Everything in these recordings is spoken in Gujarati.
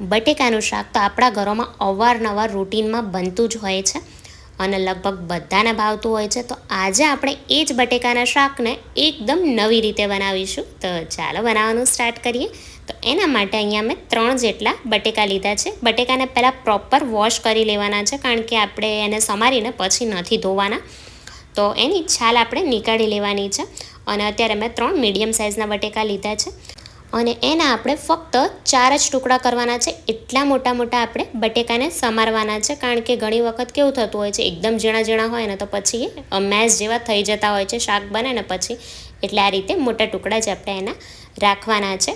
બટેકાનું શાક તો આપણા ઘરોમાં અવારનવાર રૂટીનમાં બનતું જ હોય છે અને લગભગ બધાને ભાવતું હોય છે. તો આજે આપણે એ જ બટેકાના શાકને એકદમ નવી રીતે બનાવીશું. તો ચાલો બનાવવાનું સ્ટાર્ટ કરીએ. તો એના માટે અહીંયા મેં ત્રણ જેટલા બટેકા લીધા છે. બટેકાને પહેલાં પ્રોપર વોશ કરી લેવાના છે કારણ કે આપણે એને સમારીને પછી નથી ધોવાના. તો એની છાલ આપણે નીકાળી લેવાની છે. અને અત્યારે મેં ત્રણ મીડિયમ સાઇઝના બટેકા લીધા છે. અને એના આપણે ફક્ત ચાર જ ટુકડા કરવાના છે. એટલા મોટા મોટા આપણે બટેકાને સમારવાના છે. કારણ કે ઘણી વખત કેવું થતું હોય છે, એકદમ ઝીણા ઝીણા હોય ને તો પછી મેશ જેવા થઈ જતા હોય છે, શાક બને ને પછી. એટલે આ રીતે મોટા ટુકડા જ આપણે એના રાખવાના છે.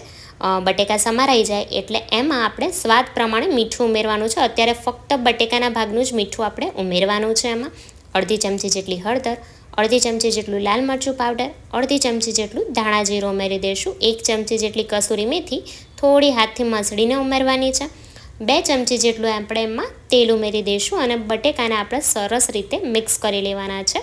બટેકા સમારાઈ જાય એટલે એમાં આપણે સ્વાદ પ્રમાણે મીઠું ઉમેરવાનું છે. અત્યારે ફક્ત બટેકાના ભાગનું જ મીઠું આપણે ઉમેરવાનું છે એમાં. અડધી ચમચી જેટલી હળદર અડધી ચમચી જેટલું લાલ મરચું પાવડર અડધી ચમચી જેટલું ધાણા જીરું ઉમેરી દઈશું એક ચમચી જેટલી કસૂરી મેથી, થોડી હાથથી મસળીને ઉમેરવાની છે. બે ચમચી જેટલું આપણે એમાં તેલ ઉમેરી દઈશું અને બટેકાને આપણે સરસ રીતે મિક્સ કરી લેવાના છે.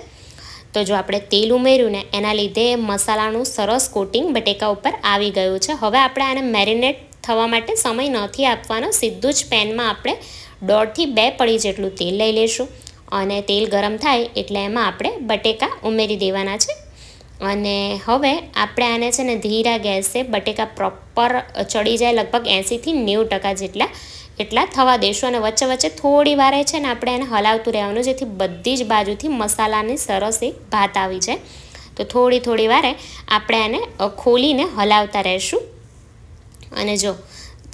તો જો આપણે તેલ ઉમેર્યું ને, એના લીધે મસાલાનું સરસ કોટિંગ બટેકા ઉપર આવી ગયું છે. હવે આપણે આને મેરિનેટ થવા માટે સમય નથી આપવાનો. સીધું જ પેનમાં આપણે દોઢથી બે પડી જેટલું તેલ લઈ લઈશું અને તેલ ગરમ થાય એટલે એમાં આપણે બટેકા ઉમેરી દેવાના છે. અને હવે આપણે આને છે ને ધીરા ગેસે બટેકા પ્રોપર ચડી જાય લગભગ એંસીથી નેવું ટકા જેટલા, એટલા થવા દેશું. અને વચ્ચે વચ્ચે થોડી વારે છે ને આપણે એને હલાવતું રહેવાનું, જેથી બધી જ બાજુથી મસાલાની સરસ એક ભાત આવી જાય. તો થોડી થોડી વારે આપણે આને ખોલીને હલાવતા રહેશું. અને જો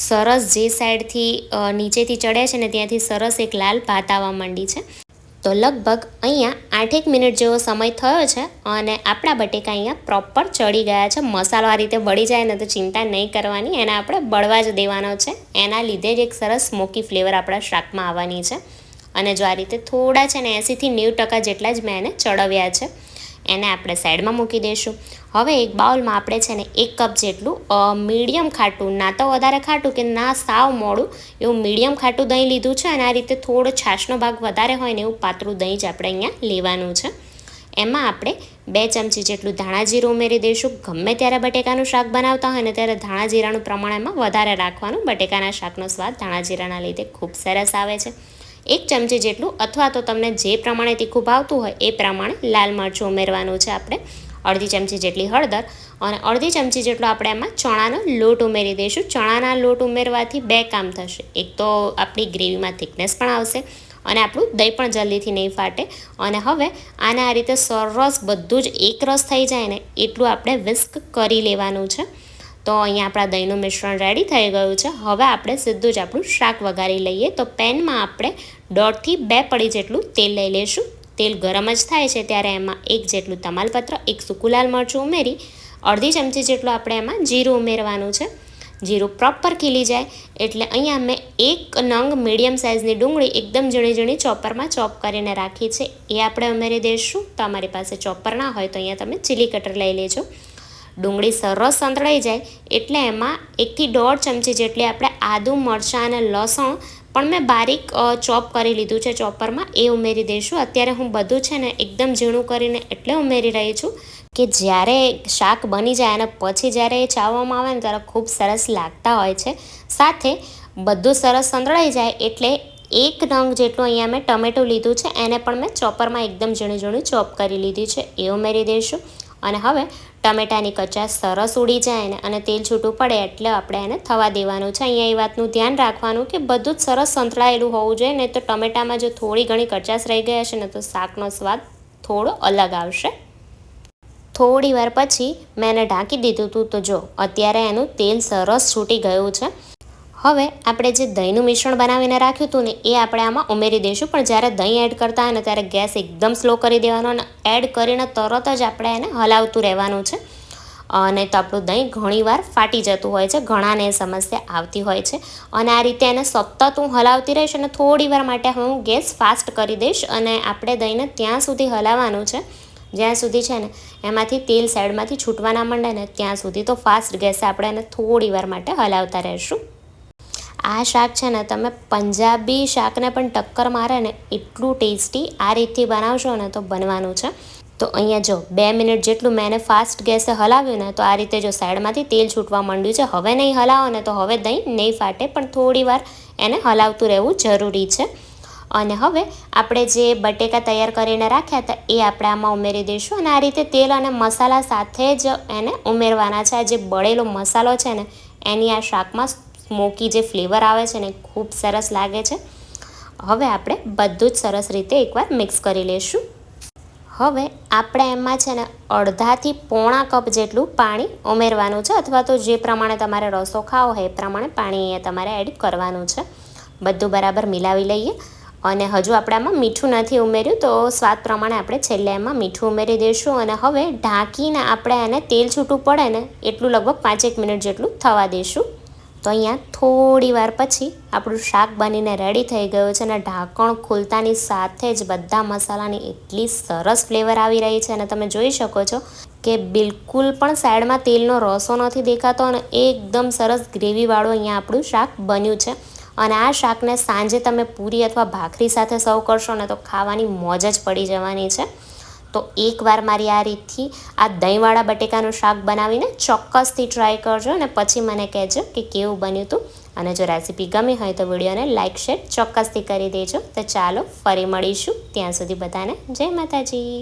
સરસ જે સાઈડથી નીચેથી ચડે છે ને ત્યાંથી સરસ એક લાલ ભાત આવવા માંડી છે. તો લગભગ અહીંયા આઠેક મિનિટ જેવો સમય થયો છે અને આપણા બટેકા અહીંયા પ્રોપર ચડી ગયા છે. મસાલો આ રીતે બળી જાય ને તો ચિંતા નહીં કરવાની. એને આપણે બળવા જ દેવાનો છે. એના લીધે જ એક સરસ સ્મોકી ફ્લેવર આપણા શાકમાં આવવાની છે. અને જો આ રીતે થોડા છે ને એંસીથી નેવું ટકા જેટલા જ મેં એને ચડવ્યા છે. એને આપણે સાઈડમાં મૂકી દઈશું હવે એક બાઉલમાં આપણે છે ને એક કપ જેટલું મીડિયમ ખાટું, ના તો વધારે ખાટું કે ના સાવ મોડું, એવું મીડિયમ ખાટું દહીં લીધું છે અને આ રીતે થોડો છાશનો ભાગ વધારે હોય ને એવું પાતળું દહીં જ આપણે અહીંયા લેવાનું છે. એમાં આપણે બે ચમચી જેટલું ધાણા જીરું ઉમેરી દઈશું. ગમે ત્યારે બટેકાનું શાક બનાવતા હોય ને ત્યારે ધાણા જીરાનું પ્રમાણ એમાં વધારે રાખવાનું. બટેકાના શાકનો સ્વાદ ધાણા જીરાના લીધે ખૂબ સરસ આવે છે. એક ચમચી જેટલું અથવા તો તમને જે પ્રમાણે તીખું ભાવતું હોય એ પ્રમાણે લાલ મરચું ઉમેરવાનું છે આપણે. અડધી ચમચી જેટલી હળદર અને અડધી ચમચી જેટલો આપણે એમાં ચણાનો લોટ ઉમેરી દઈશું. ચણાના લોટ ઉમેરવાથી બે કામ થશે. એક તો આપણી ગ્રેવીમાં થિકનેસ પણ આવશે અને આપણું દહીં પણ જલ્દીથી નહીં ફાટે અને હવે આને આ રીતે સરસ બધું જ એક રસ થઈ જાય ને એટલું આપણે વિસ્ક કરી લેવાનું છે. તો અહીંયા આપણા દહીંનું મિશ્રણ રેડી થઈ ગયું છે. હવે આપણે સીધું જ આપણું શાક વઘારી લઈએ. તો પેનમાં આપણે દોઢથી બે પડી જેટલું તેલ લઈ લઈશું. તેલ ગરમ જ થાય છે ત્યારે એમાં એક જેટલું તમાલપત્ર, એક સૂકું લાલ મરચું ઉમેરી, અડધી ચમચી જેટલું આપણે એમાં જીરું ઉમેરવાનું છે. જીરું પ્રોપર ખીલી જાય એટલે અહીંયા મેં એક નંગ મીડિયમ સાઇઝની ડુંગળી એકદમ ઝીણી ઝીણી ચોપરમાં ચોપ કરીને રાખી છે. એ આપણે ઉમેરી દઈશું. તમારી પાસે ચોપર ના હોય તો અહીંયા તમે ચીલી કટર લઈ લેજો. ડુંગળી સરસ સંતળાઈ જાય એટલે એમાં એકથી દોઢ ચમચી જેટલી આપણે આદું, મરચાં અને લસણ પણ મેં બારીક ચોપ કરી લીધું છે ચોપરમાં, એ ઉમેરી દઈશું. અત્યારે હું બધું છે ને એકદમ ઝીણું કરીને એટલે ઉમેરી રહી છું કે જ્યારે શાક બની જાય અને પછી જ્યારે એ ચાવવામાં આવે ને ત્યારે ખૂબ સરસ લાગતા હોય છે. સાથે બધું સરસ સંતળાઈ જાય એટલે એક નંગ જેટલું અહીંયા મેં ટમેટું લીધું છે, એને પણ મેં ચોપરમાં એકદમ ઝીણું ઝીણું ચોપ કરી લીધી છે, એ ઉમેરી દઈશું. અને હવે ટમેટાની કચાશ સરસ ઉડી જાય ને અને તેલ છૂટું પડે એટલે આપણે એને થવા દેવાનું છે. અહીંયા એ વાતનું ધ્યાન રાખવાનું કે બધું જ સરસ સંતળાયેલું હોવું જોઈએ, નહીં તો ટમેટામાં જો થોડી ઘણી કચાશ રહી ગયા છે ને તો શાકનો સ્વાદ થોડો અલગ આવશે. થોડી વાર પછી મેં એને ઢાંકી દીધું હતું તો જો, અત્યારે એનું તેલ સરસ છૂટી ગયું છે. હવે આપણે જે દહીંનું મિશ્રણ બનાવીને રાખ્યું હતું ને, એ આપણે આમાં ઉમેરી દઈશું. પણ જ્યારે દહીં એડ કરતા હોય ને, ત્યારે ગેસ એકદમ સ્લો કરી દેવાનો અને એડ કરીને તરત જ આપણે એને હલાવતું રહેવાનું છે. અને તો આપણું દહીં ઘણીવાર ફાટી જતું હોય છે, ઘણાને એ સમસ્યા આવતી હોય છે. અને આ રીતે એને સતત હું હલાવતી રહીશ અને થોડી વાર માટે હું ગેસ ફાસ્ટ કરી દઈશ અને આપણે દહીંને ત્યાં સુધી હલાવવાનું છે. જ્યાં સુધી છે ને, એમાંથી તેલ સાઈડમાંથી છૂટવાના માંડે ને, ત્યાં સુધી તો ફાસ્ટ ગેસે આપણે એને થોડી વાર માટે હલાવતા રહીશું. આ શાક છે ને તમે પંજાબી શાકને પણ ટક્કર મારે ને એટલું ટેસ્ટી આ રીતથી બનાવશો ને તો બનવાનું છે. તો અહીંયા જો બે મિનિટ જેટલું મેં એને ફાસ્ટ ગેસે હલાવ્યું ને તો આ રીતે જો સાઈડમાંથી તેલ છૂટવા માંડ્યું છે. હવે નહીં હલાવો ને તો હવે દહીં નહીં ફાટે, પણ થોડી વાર એને હલાવતું રહેવું જરૂરી છે. અને હવે આપણે જે બટેકા તૈયાર કરીને રાખ્યા હતા એ આપણે આમાં ઉમેરી દઈશું અને આ રીતે તેલ અને મસાલા સાથે જ એને ઉમેરવાના છે. આ જે બળેલો મસાલો છે ને એની આ શાકમાં સ્મોકી જે ફ્લેવર આવે છે ને ખૂબ સરસ લાગે છે. હવે આપણે બધું જ સરસ રીતે એકવાર મિક્સ કરી લઈશું. હવે આપણે એમાં છે ને અડધાથી પોણા કપ જેટલું પાણી ઉમેરવાનું છે અથવા તો જે પ્રમાણે તમારે રસો ખાવો હોય એ પ્રમાણે પાણી તમારે એડ કરવાનું છે. બધું બરાબર મિલાવી લઈએ. અને હજુ આપણે આમાં મીઠું નથી ઉમેર્યું તો સ્વાદ પ્રમાણે આપણે છેલ્લે એમાં મીઠું ઉમેરી દઈશું. અને હવે ઢાંકીને આપણે એને તેલ છૂટું પડે ને એટલું લગભગ પાંચેક મિનિટ જેટલું થવા દઈશું. તો અહીંયા થોડી વાર પછી આપણું શાક બનીને રેડી થઈ ગયું છે અને ઢાંકણ ખુલતાની સાથે જ બધા મસાલાની એટલી સરસ ફ્લેવર આવી રહી છે અને તમે જોઈ શકો છો કે બિલકુલ પણ સાઈડમાં તેલનો રસો નથી દેખાતો અને એકદમ સરસ ગ્રેવીવાળું અહીંયા આપણું શાક બન્યું છે. અને આ શાકને સાંજે તમે પૂરી અથવા ભાખરી સાથે સર્વ કરશો ને તો ખાવાની મોજ જ પડી જવાની છે. તો એકવાર મારી આ રીતથી આ દહીંવાળા બટેકાનું શાક બનાવીને ચોક્કસથી ટ્રાય કરજો અને પછી મને કહેજો કે કેવું બન્યું હતું અને જો રેસીપી ગમી હોય તો વિડીયોને લાઇક શેર ચોક્કસથી કરી દેજો. તો ચાલો ફરી મળીશું ત્યાં સુધી બધાને જય માતાજી.